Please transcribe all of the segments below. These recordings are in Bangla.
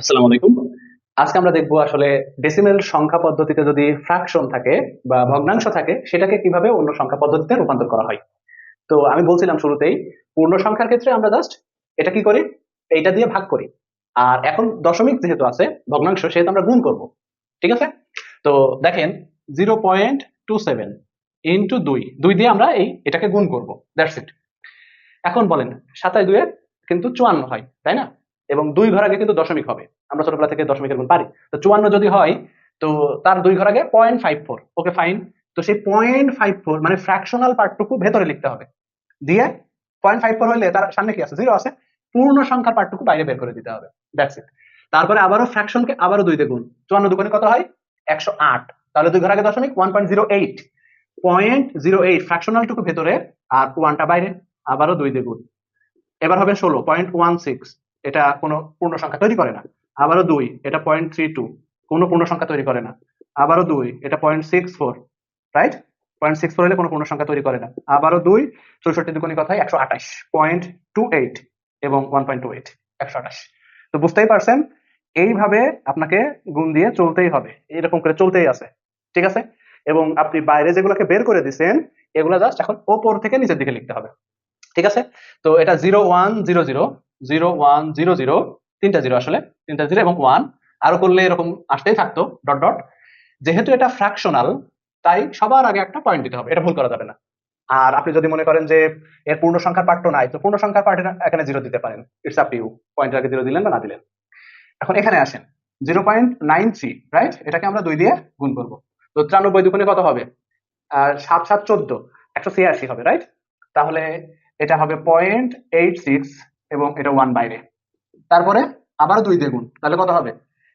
আসসালামু আলাইকুম। আজকে আমরা দেখব আসলে ডেসিমেল সংখ্যা পদ্ধতিতে যদি ফ্র্যাকশন থাকে বা ভগ্নাংশ থাকে, সেটাকে কীভাবে অন্য সংখ্যা পদ্ধতিতে রূপান্তর করা হয়। তো আমি বলছিলাম শুরুতেই, পূর্ণ সংখ্যার ক্ষেত্রে আমরা জাস্ট এটা কি করি? এইটা দিয়ে ভাগ করি। আর এখন দশমিক যেহেতু আছে, ভগ্নাংশ, সেহেতু আমরা গুণ করব। ঠিক আছে? তো দেখেন zero point two seven into দুই। দুই দিয়ে আমরা এই এটাকে গুণ করব। দ্যাটস ইট এখন বলেন, সাতাশ দুয়ে কিন্তু চুয়ান্ন হয়, তাই না? এবং দুই ঘর আগে কিন্তু দশমিক হবে। আমরা ছোটবেলা থেকে দশমিকের গুণ পারি। তো চুয়ান্ন যদি হয়, তো তার দুই ঘর আগে point five four okay fine তো সেই পয়েন্ট ফাইভ ফোর মানে ফ্র্যাকশনাল পার্টটুকু ভেতরে লিখতে হবে। দিয়ে পয়েন্ট ফাইভ ফোর হলে তার সামনে কি আছে? জিরো আছে। পূর্ণ সংখ্যার পার্টটুকু বাইরে বের করে দিতে হবে। দ্যাটস ইট তারপরে আবারও ফ্র্যাকশনকে আবারও দুই দিয়ে গুণ। চুয়ান্ন দুগুণে কত হয়? একশো আট। তাহলে দুই ঘর আগে দশমিক one point zero eight point zero eight ফ্র্যাকশনালটুকু ভেতরে আর ওয়ানটা বাইরে, আবারও দুই দিয়ে গুণ। এবার হবে ষোলো পয়েন্ট ওয়ান সিক্স এটা কোনো পূর্ণ সংখ্যা তৈরি করে না। আবারও দুই, এটা পয়েন্ট থ্রি টু কোনো পূর্ণ সংখ্যা তৈরি করে না। আবারও দুই, এটা point six four right point six four হলে কোনো পূর্ণ সংখ্যা তৈরি করে না। আবারও দুই, চৌষট্টি দুগুণী কথায় একশো আঠাশ পয়েন্ট টু এইট এবং ওয়ান পয়েন্ট টু এইট একশো আঠাশ। তো বুঝতেই পারছেন, এইভাবে আপনাকে গুণ দিয়ে চলতেই হবে। এরকম করে চলতেই আছে, ঠিক আছে? এবং আপনি বাইরে যেগুলোকে বের করে দিচ্ছেন এগুলো জাস্ট এখন ওপর থেকে নিচের দিকে লিখতে হবে, ঠিক আছে? তো এটা zero one zero zero zero one zero zero, তিনটা জিরো আসলে, তিনটা জিরো এবং ওয়ান। আরও করলে এরকম আসতেই থাকতো, ডট ডট। যেহেতু এটা ফ্র্যাকশনাল তাই সবার আগে একটা পয়েন্ট দিতে হবে, এটা ভুল করা যাবে না। আর আপনি যদি মনে করেন যে এর পূর্ণ সংখ্যার পার্ট নাই, তো পূর্ণ সংখ্যার পার্ট এখানে জিরো দিতে পারেন। ইটস আপ ইউ পয়েন্টের আগে জিরো দিলেন বা না দিলেন। এখন এখানে আসেন zero point nine three right এটাকে আমরা দুই দিয়ে গুণ করব। তো তিরানব্বই দুগুণে কত হবে? আর সাত সাত, চোদ্দ, একশো ছিয়াশি হবে রাইট তাহলে এটা হবে পয়েন্ট এইট সিক্স এবং এটা ওয়ান বাইরে তারপরে আবার দুই দ্বিগুণ, তাহলে কত হবে?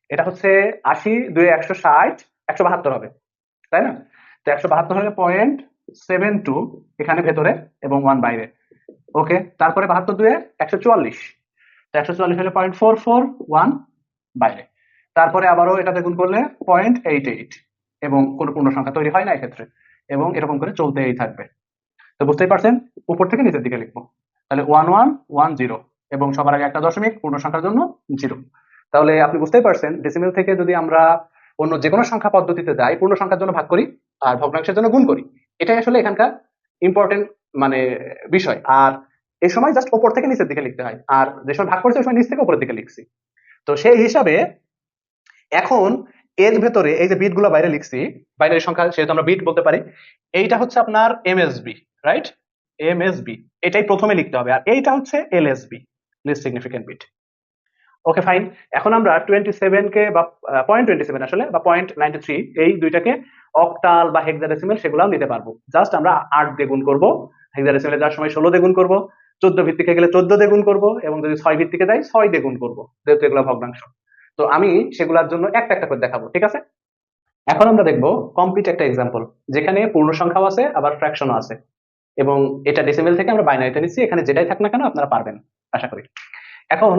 এটা হচ্ছে আশি দুই একশো ষাট, একশো বাহাত্তর হবে, তাই না? তো একশো বাহাত্তর হলে পয়েন্ট সেভেন টু এখানে ভেতরে, এবং ওয়ান বাইরে ওকে তারপরে বাহাত্তর দুয়ে একশো চুয়াল্লিশ। তো একশো চুয়াল্লিশ হলে পয়েন্ট ফোর ফোর ওয়ান বাইরে তারপরে আবারও এটা গুণ করলে পয়েন্ট এইট এইট এবং কোনো পূর্ণ সংখ্যা তৈরি হয় না এক্ষেত্রে, এবং এরকম করে চলতেই থাকবে। তো বুঝতেই পারছেন? উপর থেকে নিচের দিকে লিখব। তাহলে ওয়ান ওয়ান ওয়ান জিরো এবং সবার আগে একটা দশমিক, পূর্ণ সংখ্যার জন্য জিরো তাহলে আপনি বুঝতেই পারছেন ডেসিমেল থেকে যদি আমরা অন্য যে কোনো সংখ্যা পদ্ধতিতে যাই, পূর্ণ সংখ্যার জন্য ভাগ করি আর ভগ্নাংশের জন্য গুণ করি। এটাই আসলে এখানকার ইম্পর্টেন্ট মানে বিষয়। আর এই সময় জাস্ট ওপর থেকে নিচের দিকে লিখতে হয়। আর যে সময় ভাগ করছি, ওই সময় নিচ থেকে উপরের দিকে লিখছি। তো সেই হিসাবে এখন এর ভেতরে এই যে বিটগুলো বাইরে লিখছি, বাইরের সংখ্যা, সেহেতু আমরা বিট বলতে পারি, এইটা হচ্ছে আপনার এমএসবি রাইট এমএসবি এটাই প্রথমে লিখতে হবে। আর এইটা হচ্ছে LSB least significant bit okay fine এখন আমরা টোয়েন্টি কে বা পয়েন্ট টোয়েন্টি সেভেন আসলে, বা পয়েন্ট নাইনটি থ্রি এই দুইটাকে অক্টাল বা হেক্সাডেসিমেল সেগুলো নিতে পারব। জাস্ট আমরা আট দিয়ে গুণ করব হেক্সাডেসিমেলে যাওয়ার সময় ষোলো দিয়ে গুণ করব। চোদ্দ ভিত্তিকে গেলে চোদ্দ দিয়ে গুণ করব এবং যদি ছয় ভিত্তিকে যাই ছয় দিয়ে গুণ করব। যেহেতু এগুলো ভগ্নাংশ। তো আমি সেগুলোর জন্য একটা একটা করে দেখাবো, ঠিক আছে? এখন আমরা দেখব কমপ্লিট একটা এক্সাম্পল যেখানে পূর্ণ সংখ্যাও আছে, আবার ফ্র্যাকশনও আছে। এবং এটা ডেসিমেল থেকে আমরা বাইনারিতে নিচ্ছি, এখানে যেটাই থাক না কেন আপনারা পারবেন, আশা করি। এখন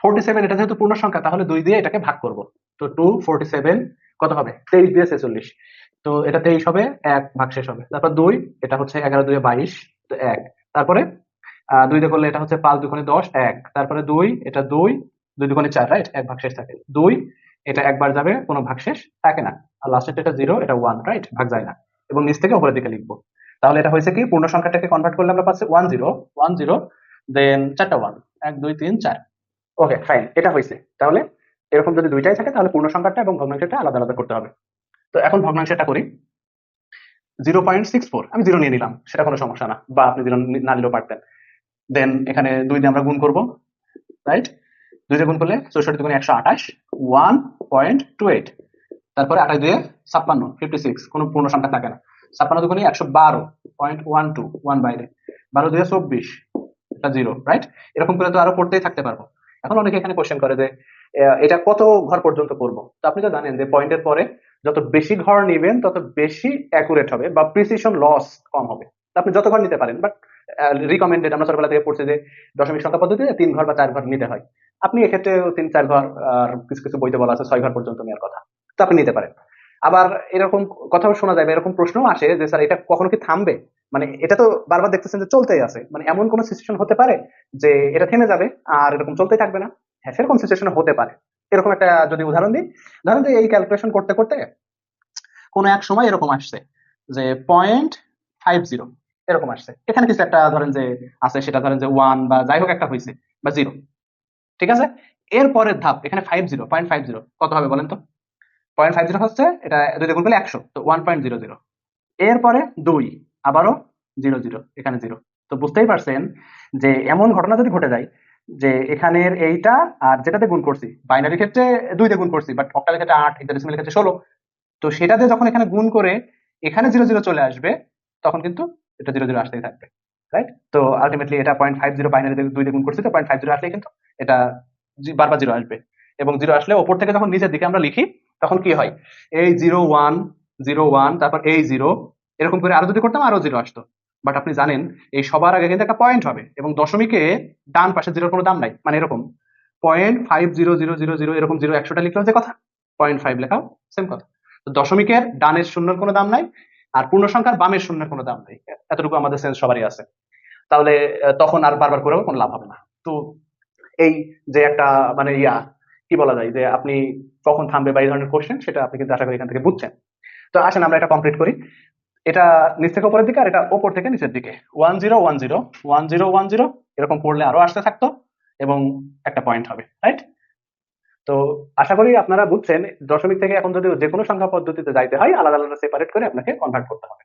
ফোরটি সেভেন এটা যেহেতু পূর্ণ সংখ্যা, তাহলে দুই দিয়ে এটাকে ভাগ করব। তো টু ফোরটি সেভেন কত হবে? তেইশ দিয়ে ছেচল্লিশ। তো এটা তেইশ হবে, এক ভাগ শেষ হবে। তারপর দুই, এটা হচ্ছে এগারো দুই বাইশ, তো এক। তারপরে দুই দিয়ে করলে এটা হচ্ছে পাঁচ দুগুণে দশ, এক। তারপরে দুই, এটা দুই দুই দুগুণে চার রাইট এক ভাগ শেষ থাকে। দুই, এটা একবার যাবে, কোনো ভাগ শেষ থাকে না। আর লাস্টের এটা জিরো এটা ওয়ান রাইট ভাগ যায় না। এবং নিচ থেকে উপরের দিকে লিখব। তাহলে এটা হয়েছে কি? পূর্ণ সংখ্যাটাকে কনভার্ট করলে আমরা পাচ্ছি one zero one zero then চারটা ওয়ান এক, দুই, তিন, চার। ওকে ফাইন এটা হয়েছে। তাহলে এরকম যদি দুইটাই থাকে, তাহলে পূর্ণ সংখ্যাটা এবং ভগ্নাংশটা আলাদা আলাদা করতে হবে। তো এখন ভগ্নাংশটা করি। জিরো পয়েন্ট সিক্স ফোর আমি জিরো নিয়ে নিলাম, সেটা কোনো সমস্যা না, বা আপনি জিরো না নিলেও পারতেন। দেন এখানে দুই দিয়ে আমরা গুণ করব রাইট দুই দিয়ে গুণ করলে চৌষট্টি গুণ একশো আঠাশ ওয়ান পয়েন্ট টু এইট তারপরে আঠাশ দুয়ে ছাপ্পান্ন ফিফটি সিক্স কোনো পূর্ণ সংখ্যা থাকে না। ছাপ্পান্ন দুগুণে একশো বারো পয়েন্ট ওয়ান টু ওয়ান বাইরে বারো দুই চব্বিশ জিরো রাইট এরকম করে তো আরও পড়তেই থাকতে পারব। এখন অনেকে এখানে কোশ্চেন করে যে এটা কত ঘর পর্যন্ত করব? তো আপনি তো জানেন যে পয়েন্টের পরে যত বেশি ঘর নেবেন, তত বেশি অ্যাকুরেট হবে বা প্রিসিশন লস কম হবে। আপনি যত ঘর নিতে পারেন বাট রিকমেন্ডেড আমরা ছোটবেলা থেকে পড়ছি যে দশমিক সংখ্যা পদ্ধতিতে তিন ঘর বা চার ঘর নিতে হয়। আপনি এক্ষেত্রে তিন চার ঘর, আর কিছু কিছু বইতে বলা আছে, ছয় ঘর পর্যন্ত নেওয়ার কথা। তো আপনি নিতে পারেন। আবার এরকম কথাও শোনা যাবে এরকম প্রশ্নও আসে যে, স্যার, এটা কখনো কি থামবে? মানে এটা তো বারবার দেখতেছেন যে চলতেই আছে। মানে এমন কোন সিচুয়েশন হতে পারে যে এটা থেমে যাবে আর এরকম চলতেই থাকবে না? হ্যাঁ সেরকম সিচুয়েশন হতে পারে। এরকম একটা যদি উদাহরণ দিই, ধরেন যে এই ক্যালকুলেশন করতে করতে কোনো এক সময় এরকম আসছে যে পয়েন্ট ফাইভ জিরো এরকম আসছে। এখানে কিছু একটা ধরেন যে আছে, সেটা ধরেন যে ওয়ান বা যাই হোক একটা হয়েছে, বা জিরো ঠিক আছে? এর পরের ধাপ, এখানে five zero point five zero কত হবে বলেন তো? পয়েন্ট ফাইভ জিরো হচ্ছে এটা দুই গুণ করলে একশো, তো ওয়ান পয়েন্ট জিরো জিরো। এরপরে দুই, আবারও জিরো জিরো, এখানে জিরো। তো বুঝতেই পারছেন যে এমন ঘটনা যদি ঘটে যায় যে এখানের এইটা আর যেটাতে গুণ করছি ক্ষেত্রে গুণ করছি, বাট অক্টালের ক্ষেত্রে আট ক্ষেত্রে ষোলো, তো সেটাতে যখন এখানে গুণ করে এখানে জিরো জিরো চলে আসবে, তখন কিন্তু এটা জিরো জিরো আসতেই থাকবে রাইট তো আলটিমেটলি এটা পয়েন্ট ফাইভ জিরো বাইনারি দুই গুণ করছি, তো পয়েন্ট ফাইভ জিরো আসলে কিন্তু এটা বারবার জিরো আসবে। এবং জিরো আসলে ওপর থেকে যখন নিচের দিকে আমরা লিখি তখন কি হয়? এই জিরো ওয়ান জিরো ওয়ান তারপর এই জিরো এরকম করে আরও যদি করতাম, আরও জিরো আসতো। বাট আপনি জানেন, এই সবার আগে কিন্তু একটা পয়েন্ট হবে এবং দশমিকে ডান পাশে জিরোর কোনো দাম নাই মানে এরকম। Point five zero zero zero zero এরকম জিরো একশোটা লিখলাম যে কথা। পয়েন্ট ফাইভ লেখাও সেম কথা। তো দশমিকের ডানের শূন্যের কোনো দাম নাই, আর পূর্ণ সংখ্যার বামের শূন্যের কোনো দাম নাই। এতটুকু আমাদের সেন্স সবারই আছে। তাহলে তখন আর বারবার করেও কোনো লাভ হবে না। তো, এই যে একটা মানে ইয়া কি বলা যায়? যে আপনি কখন থামবে বা এই ধরনের কোশ্চেন সেটা আপনি কিন্তু আশা করি এখান থেকে বুঝছেন। তো আসেন আমরা এটা কমপ্লিট করি। এটা নিচ থেকে উপরের দিকে আর এটা ওপর থেকে নিচের দিকে। One zero one zero one zero one zero এরকম পড়লে আরও আসতে থাকতো এবং একটা পয়েন্ট হবে রাইট তো আশা করি আপনারা বুঝছেন, দশমিক থেকে এখন যদি যে কোনো সংখ্যা পদ্ধতিতে যাইতে হয়, আলাদা আলাদা সেপারেট করে আপনাকে কনভার্ট করতে হবে।